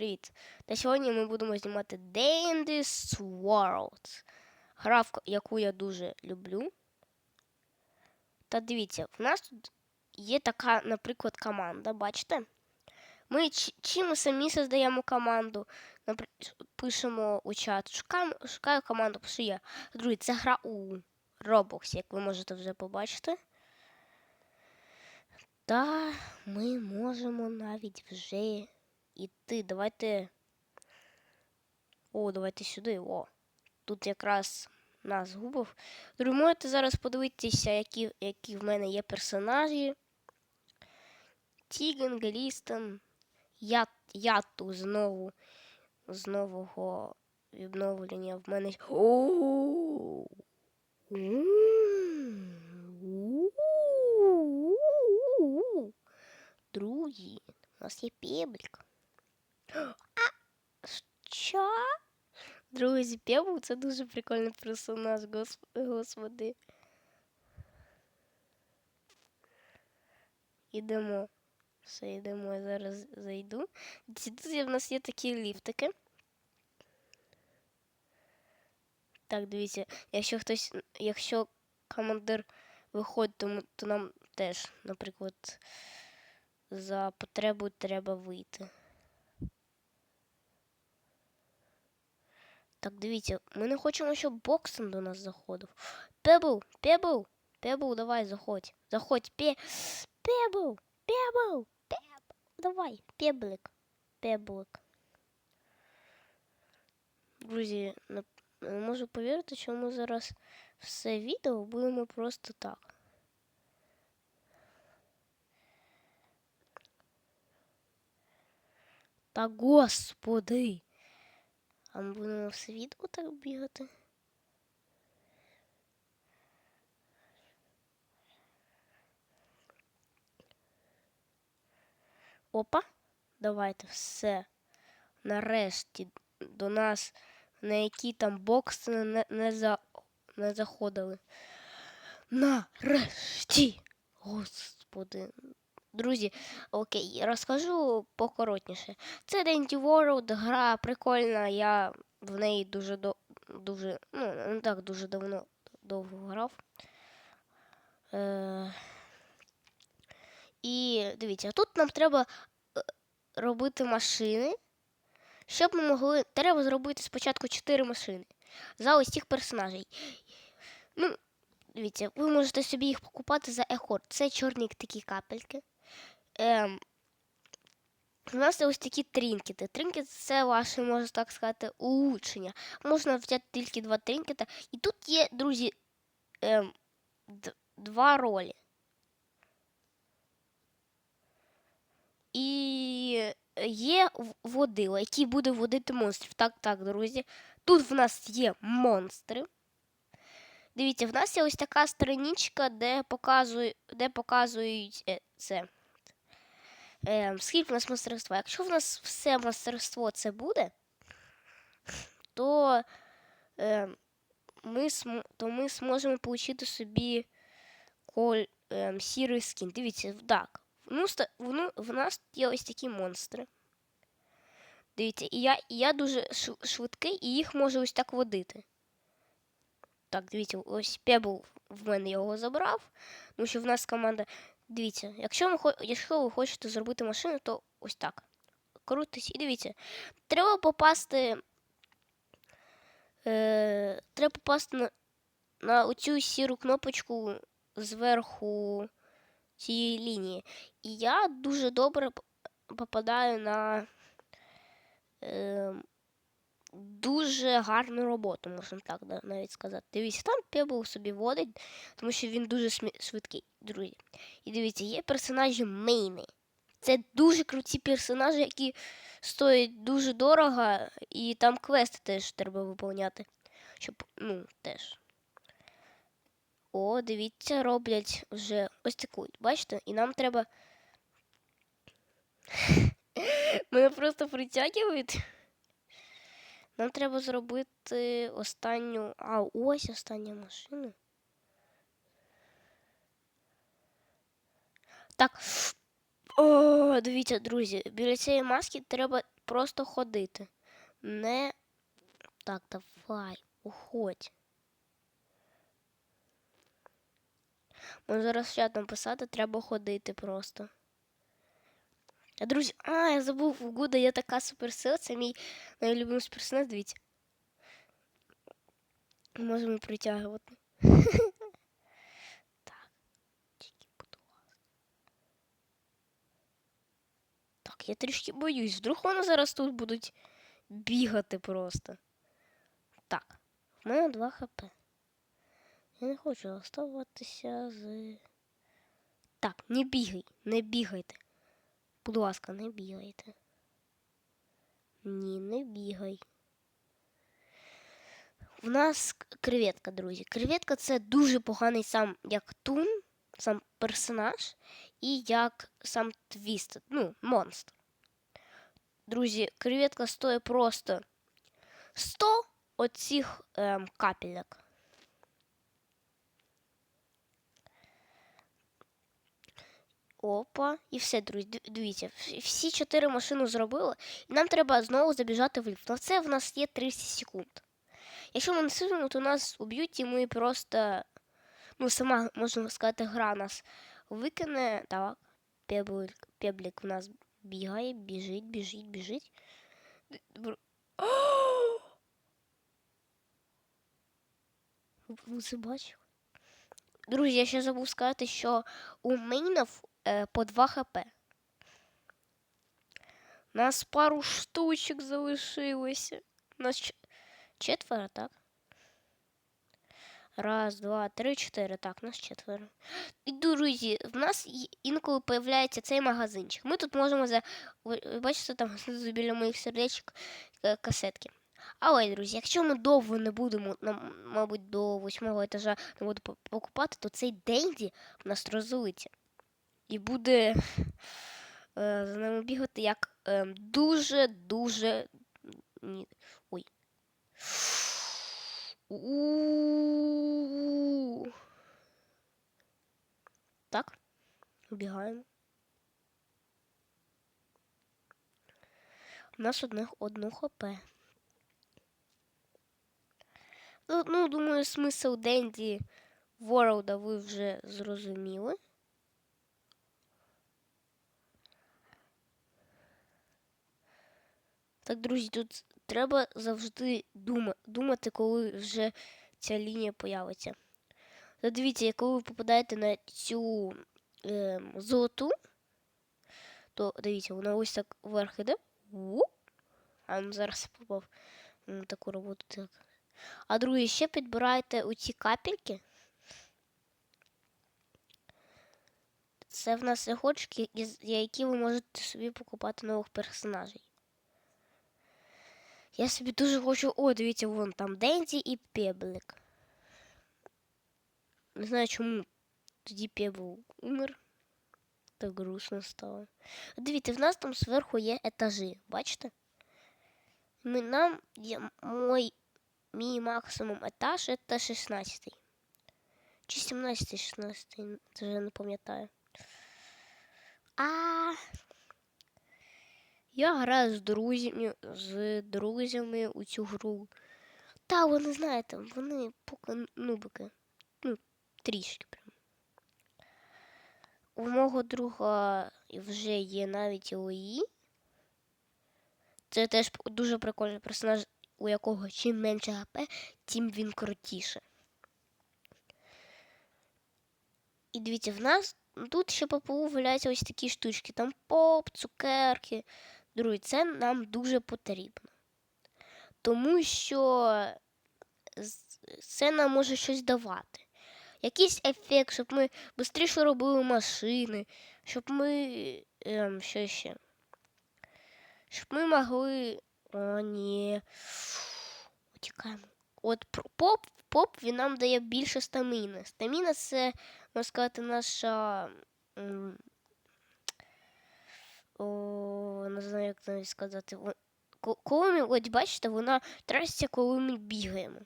Привіт! Та сьогодні ми будемо знімати Day this World. Гра, яку я дуже люблю. Та дивіться, в нас тут є така, наприклад, команда, бачите? Ми чи, чи ми самі создаємо команду, пишемо у чат, шукаємо, шукаю команду, пишу я. Друзі, це гра у Roblox, як ви можете вже побачити. Та ми можемо навіть вже іти. Давайте. О, давайте сюди. О. Тут якраз нас губив. Друзі, зараз подивитися, які, які в мене є персонажі. Тіген, Галістон. Я, я тут знову з нового відновлення в мене. О! Друзі, у нас є пеблик. А, що? Друзі, Пебл це дуже прикольний персонаж, гос- господи. Ідемо. Все, йдемо, я зараз зайду. Тут в нас є такі ліфтики. Так, дивіться, якщо хтось, якщо командир виходить, то, то нам теж, наприклад, за потребою треба вийти. Так, дивіться, ми не хочемо, щоб Боксен до нас заходив. Пебл, Пебл, Пебл, давай, заходь. Заходь, Пе... Пебл, Пебл, Пебл, давай, Пеблик, Пеблик. Друзі, не не можу повірити, що ми зараз все відео будемо просто так. Та господи. А ми будемо все відео так бігати. Опа, давайте все. Нарешті до нас на які там бокси не, не, за, не заходили. Нарешті! Господи. Друзі, окей, розкажу покоротніше. Це Denty World, гра прикольна, я в неї дуже до, дуже, ну, не так дуже давно довго грав. Е, і дивіться, тут нам треба е, робити машини. Щоб ми могли. Треба зробити спочатку 4 машини за ось цих персонажей. Ну, дивіться, ви можете собі їх покупати за ехорт. Це чорні такі капельки. Ем, є ось такі трінкети. Трінкет це ваше, можна так сказати, улучшення. Можна взяти тільки два трінкета. І тут є, друзі, ем, два ролі. І є водила, який буде водити монстрів. Так, так, друзі. Тут в нас є монстри. Дивіться, в нас є ось така страничка, де показує, де показують е, це. Е, скільки в нас мастерства. Якщо в нас все мастерство це буде, то, е, ми, то ми зможемо отримати собі коль, е, сірий скін. Дивіться, так. Ну, ну, в нас є ось такі монстри. Дивіться, і я, і я дуже швидкий, і їх можу ось так водити. Так, дивіться, ось Пебл в мене його забрав. Тому що в нас команда. Дивіться, якщо, хо- якщо ви хочете зробити машину, то ось так. Крутись і дивіться. Треба попасти. Е, треба попасти на, на оцю сіру кнопочку зверху цієї лінії. І я дуже добре попадаю на е, дуже гарну роботу, можна так навіть сказати. Дивіться, там Пебл собі водить, тому що він дуже швидкий, друзі. І дивіться, є персонажі мейни. Це дуже круті персонажі, які стоять дуже дорого, і там квести теж треба виповняти. Щоб, ну, теж. О, дивіться, роблять вже ось таку. Бачите? І нам треба. Мене просто притягують. Нам треба зробити останню. А, ось остання машина. Так. О, дивіться, друзі, біля цієї маски треба просто ходити. Не. Так, давай, уходь. Можна зараз в чат написати, треба ходити просто. Друзі, а, я забув, у Гуда є така суперсила, це мій найлюблений суперсила, дивіться. Можемо притягувати. Так. Тільки, ласка. Так, я трішки боюсь. Вдруг вони зараз тут будуть бігати просто. Так, в мене 2 хп. Я не хочу оставатися з. Так, не бігай, не бігайте. Будь ласка, не бігайте. Ні, не бігай. В нас креветка, друзі. Креветка це дуже поганий сам як тун, сам персонаж, і як сам твіст, ну, монстр. Друзі, креветка стоїть просто 100 оцих ем, капельок. Опа, і все, друзі. Дивіться, всі чотири машини зробили, і нам треба знову забіжати в ліфт. На це в нас є 30 секунд. Якщо ми не сильно, то нас уб'ють, і ми просто. Ну, сама, можна сказати, гра нас викине. Так, пеблик, пеблик в нас бігає, біжить, біжить, біжить. Ви- це бачили? Друзі, я ще забув сказати, що у мейнів е, по 2 хп. Нас пару штучок залишилося. Нас четверо, так? Раз, два, три, чотири. Так, нас четверо. І, друзі, в нас інколи появляється цей магазинчик. Ми тут можемо за. Бачите, там біля моїх сердечок е, касетки. Але, друзі, якщо ми довго не будемо, мабуть, до восьмого етажа не буду покупати, то цей Денді в нас розлиться. І буде е, за нами бігати як ем, дуже-дуже. Ні. Ой. У. Так. Убігаємо. У нас одних одну хп. Ну, ну, думаю, смисл Денді Ворлда ви вже зрозуміли. Так, друзі, тут треба завжди дума, думати, коли вже ця лінія появиться. Та дивіться, коли ви попадаєте на цю е, золоту, то дивіться, вона ось так вверх іде. А ну, зараз попав на таку роботу. Так. А друге, ще підбираєте оці капельки. Це в нас ігрочки, які ви можете собі покупати нових персонажей. Я собі дуже хочу. О, дивіться, вон там Дензі і Пеблик. Не знаю, чому тоді Пебл умер. Так грустно стало. Дивіться, в нас там зверху є етажі, бачите? Ми, нам є мой, мій максимум етаж це 16. Чи 17 16 це вже не пам'ятаю. А я граю з друзями, з друзями у цю гру. Та вони знаєте, вони поки нубики. Ну, трішки прям. У мого друга вже є навіть ОІ. Це теж дуже прикольний персонаж, у якого чим менше ГП, тим він крутіше. І дивіться, в нас тут ще по полу валяються ось такі штучки. Там поп, цукерки. Друзі, це нам дуже потрібно. Тому що це нам може щось давати. Якийсь ефект, щоб ми швидше робили машини, щоб ми. Ем, що ще? Щоб ми могли. О, ні. Утікаємо. От поп, поп він нам дає більше стаміни. Стаміна це, можна сказати, наша о, не знаю, як навіть сказати. Коли ми, от бачите, вона траситься, коли ми бігаємо.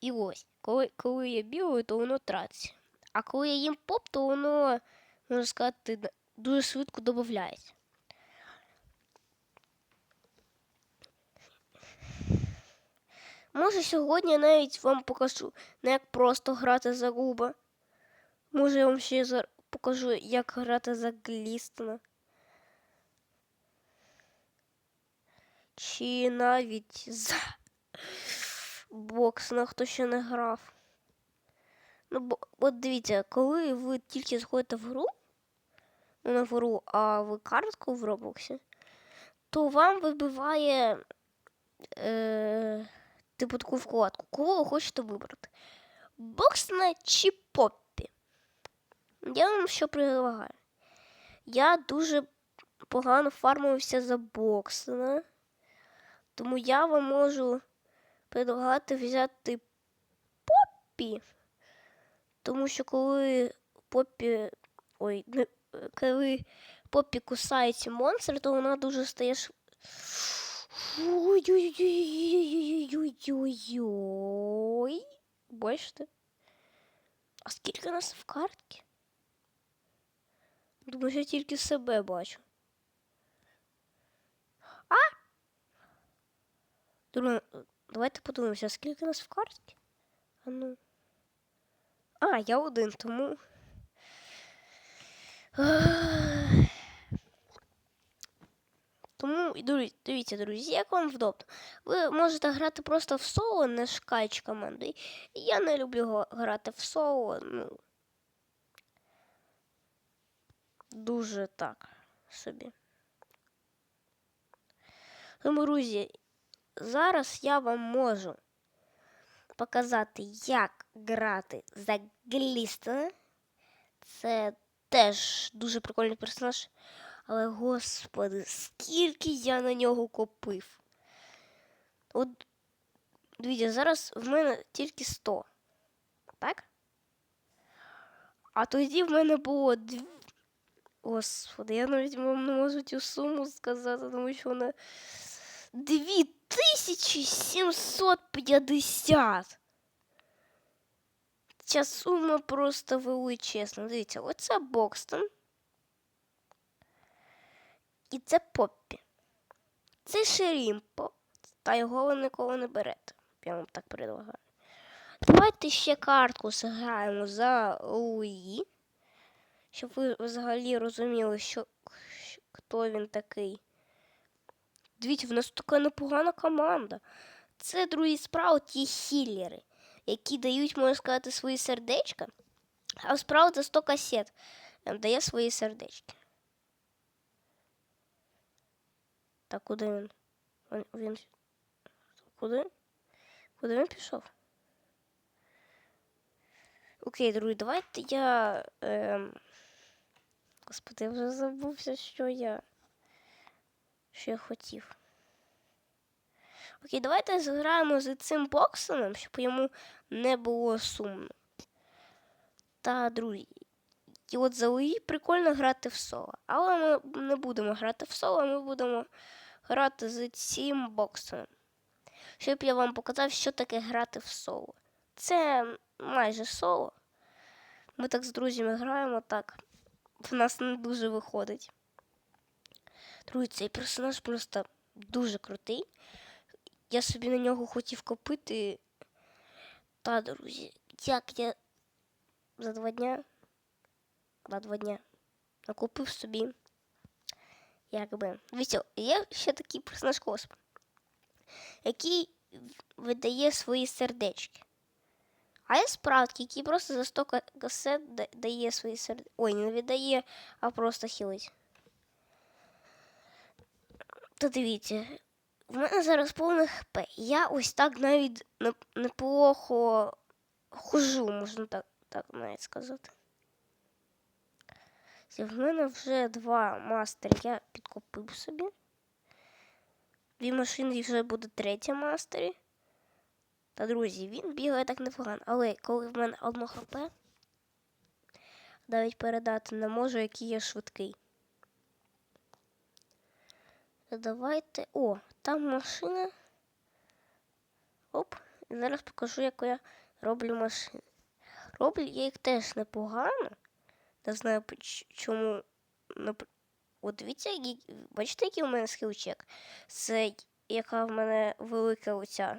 І ось, коли коли я бігаю, то воно тратиться. А коли я їм поп, то воно, можна сказати, дуже швидко додається. Може, сьогодні я навіть вам покажу, не як просто грати за губа. Може, я вам ще покажу, як грати за Глістона. Чи навіть за Боксона, хто ще не грав. Ну, бо, от дивіться, коли ви тільки заходите в гру, ну не в гру, а в картку в Роблоксі, то вам вибиває е, типу таку вкладку, кого ви хочете вибрати. Боксна чи? Я вам що предлагаю. Я дуже погано фармився за Боксена, тому я вам можу предлагати взяти Поппі. Тому що коли Поппі. Ой, коли Поппі кусається монстр, то вона дуже стає. ш- Ой-ой-ой-ой-ой-ой-ой. Бачите? А скільки нас в картці? Думаю, я тільки себе бачу. А? Думаю, давайте подивимося, скільки нас в картці? А ну. А, я один, тому. Тому дивіться, друзі, як вам вдобно. Ви можете грати просто в соло, не шукаючи команду. І Я не люблю грати в соло, ну. Дуже так собі. Тому, друзі, зараз я вам можу показати, як грати за Глістона. Це теж дуже прикольний персонаж. Але, господи, скільки я на нього копив. От, дивіться, зараз в мене тільки 100. Так? А тоді в мене було. Господи, я навіть вам не можу цю суму сказати, тому що вона 2750. Ця сума просто величезна. Дивіться, оце Бокстон. І це Поппі. Це Шерімпо. Та його ви ніколи не берете. Я вам так предлагаю. Давайте ще картку зіграємо за Луї. Щоб ви взагалі розуміли, що, що хто він такий. Дивіться, в нас така непогана команда. Це другі справи ті хіллери, які дають, можна сказати, свої сердечка. А справа це 100 касет ем, дає свої сердечки. Так, куди він? Він. він... Куди? Куди він пішов? Окей, друзі, давайте я. Ем... Господи, я вже забувся, що я. Що я хотів. Окей, давайте зіграємо з цим боксоном, щоб йому не було сумно. Та, друзі. І от за Луї прикольно грати в соло. Але ми не будемо грати в соло, ми будемо грати з цим боксом. Щоб я вам показав, що таке грати в соло. Це майже соло. Ми так з друзями граємо так. В нас не дуже виходить. Друзі, цей персонаж просто дуже крутий. Я собі на нього хотів купити. Та, друзі, як я за два дня. На два дня накупив собі. Якби. Дивіться, є ще такий персонаж Косп, який видає свої сердечки. А є справки, який просто за 100 ка- касет дає свої сердечки. Ой, не віддає, а просто хілить. То дивіться, в мене зараз повне хп. Я ось так навіть неплохо хожу, можна так, так навіть сказати. В мене вже два мастери я підкупив собі. Дві машини і вже буде третя мастері. Та друзі, він бігає так непогано. Але коли в мене одно хп, навіть передати не можу, який я швидкий. Давайте. О, там машина. Оп, і зараз покажу, як я роблю машини. Роблю я їх теж непогано. Не знаю чому. От дивіться, бачите, який у мене скілчек? Це яка в мене велика оця.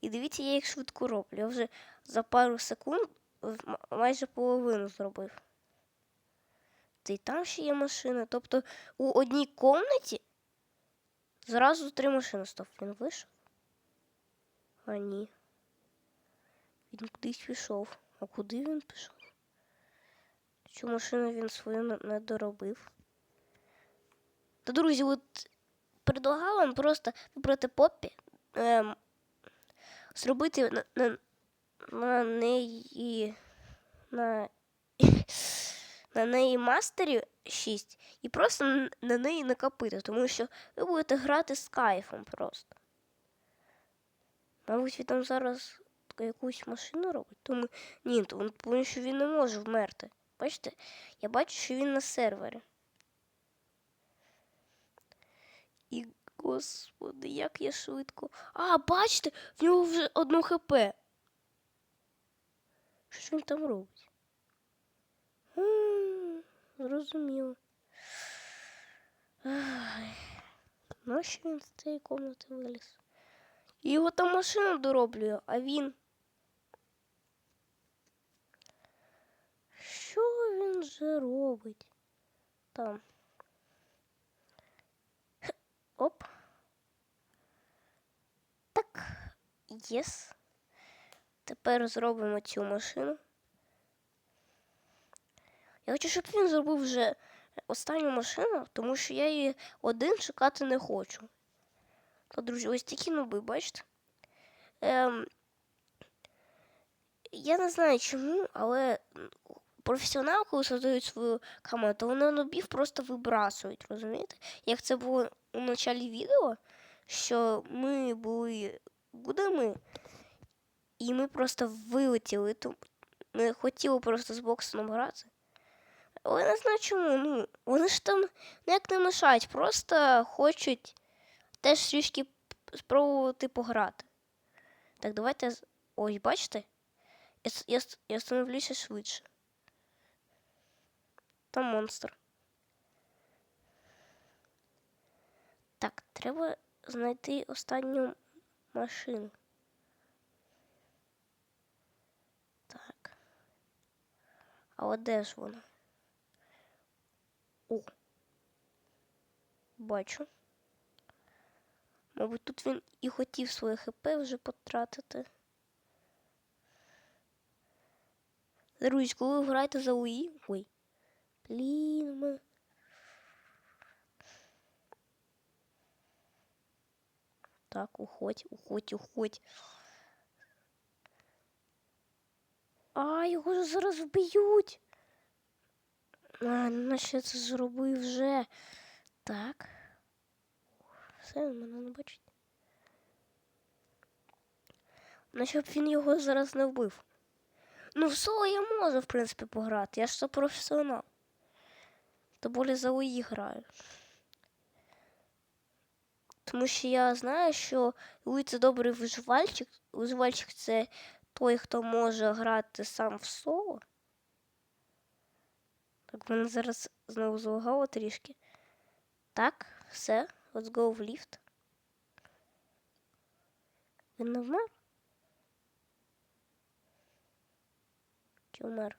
І дивіться, я їх швидко роблю. Я вже за пару секунд майже половину зробив. Та й там ще є машина. Тобто у одній комнаті зразу три машини. Стоп, він вийшов? А ні. Він кудись пішов. А куди він пішов? Цю машину він свою не доробив. Та, друзі, от предлагаю вам просто вибрати Поппі, ем, зробити на, на, на неї на, на неї мастері 6 і просто на неї накопити, тому що ви будете грати з кайфом просто. Мабуть, він там зараз якусь машину робить. Тому ні, тому що він не може вмерти. Бачите, я бачу, що він на сервері. І, господи, як я швидко. А, бачите, в нього вже одно хп. Що він там робить? Зрозуміло. Ай, Нащо він з цієї кімнати виліз? Його там машина дороблює, а він. Що він же робить? Там. Оп. Так. Єс. Тепер зробимо цю машину. Я хочу, щоб він зробив вже останню машину, тому що я її один чекати не хочу. То, друзі, ось такі ноби, бачите? Ем, я не знаю чому, але м, професіонали, коли создають свою камеру, то вони нобів просто вибрасують, розумієте? Як це було у началі відео, що ми були гудами, і ми просто вилетіли. то Ми хотіли просто з боксом грати. Але не знаю чому. Ну, вони ж там ніяк не мешають, просто хочуть теж трішки спробувати пограти. Так, давайте. Ой, бачите? Я, я, я становлюся швидше. Там монстр. Так, треба знайти останню машину. Так. А от де ж вона? О. Бачу. Мабуть, тут він і хотів своє ХП вже потратити. Друзі, коли ви граєте за УІ. Ой. Блін. ми- Так, уходь, уходь, уходь. А, його зараз вб'ють. А, наче це зробив вже. Так. Все, мене не бачить. Наче б він його зараз не вбив. Ну, в соло я можу, в принципі, пограти. Я ж то професіонал. То болі за УІ граю. Тому що я знаю, що УІ це добрий виживальчик. Виживальчик це той, хто може грати сам в соло. Так, мене зараз знову залагало трішки. Так, все, let's go в ліфт. Він не вмер? Чи вмер?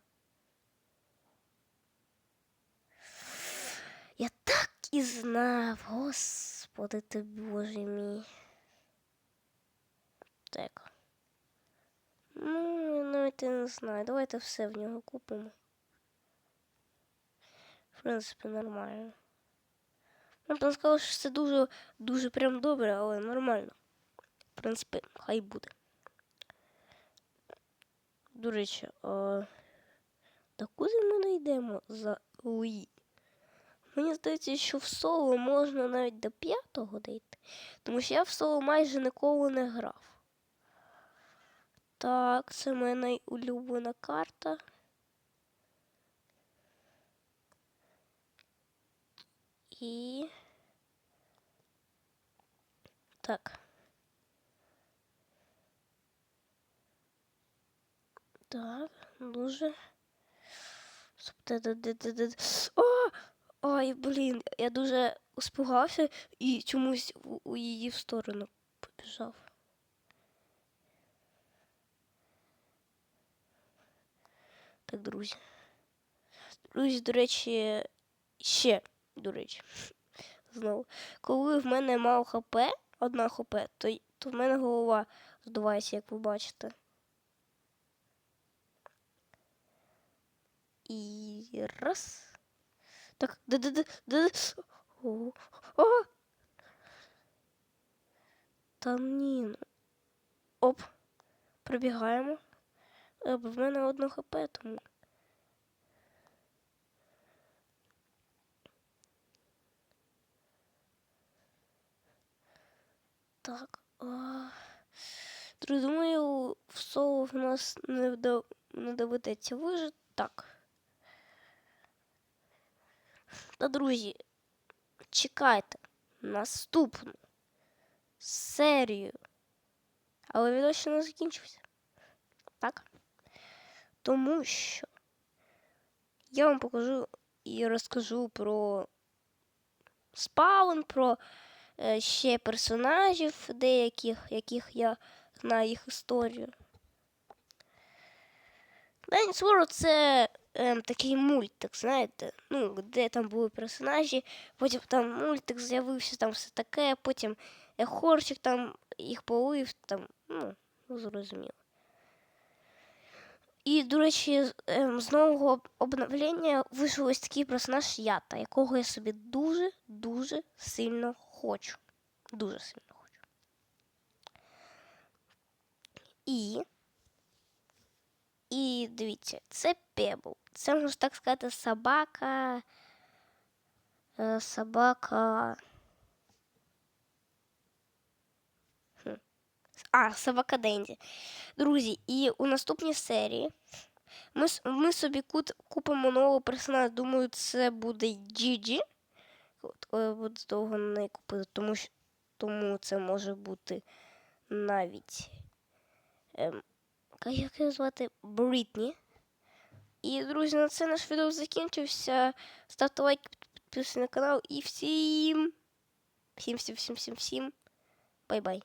Я так і знав, господи ти боже мій. Так. Ну, я не знаю. Давайте все в нього купимо. В принципі, нормально. Ну, там сказав, що це дуже, дуже прям добре, але нормально. В принципі, хай буде. До речі, а... та куди ми не йдемо за Луї? Мені здається, що в соло можна навіть до п'ятого дійти. Тому що я в соло майже ніколи не грав. Так, це моя найулюблена карта. І. Так. Так, дуже. О! Ой, блін, я дуже успугався і чомусь у, у її в сторону побіжав. Так, друзі. Друзі, до речі, ще, до речі, знову. Коли в мене мало ХП, одна ХП, то, то в мене голова здувається, як ви бачите. І раз. Так, да да да да О, о. Та ні. ну. Оп. Пробігаємо. Е, В мене одно хп, тому. Так. А... Друзі, думаю, в соло в нас не, вда... не доведеться вижити. Так. Та, друзі, чекайте наступну серію. Але відео ще не закінчився. Так? Тому що я вам покажу і розкажу про спаун, про е, ще персонажів деяких, яких я знаю їх історію. Dance World це ем, такий мультик, знаєте, ну, де там були персонажі, потім там мультик з'явився, там все таке, потім Ехорчик там їх полив, там, ну, зрозуміло. І, до речі, ем, з нового обновлення вийшов ось такий персонаж Ята, якого я собі дуже-дуже сильно хочу. Дуже сильно хочу. І. І дивіться, це Пебл. Це можна так сказати собака. е, Собака. А, собака Денді. Друзі, і у наступній серії ми, ми собі купимо нового персонажа. Думаю, це буде Джіджі. От, е, довго не купити, тому, тому це може бути навіть. Ем, як її звати? Брітні. І, друзі, на це наш відео закінчився. Ставте лайк, підписуйтесь на канал і всім. Всім, всім, всім, всім, всім. Бай-бай.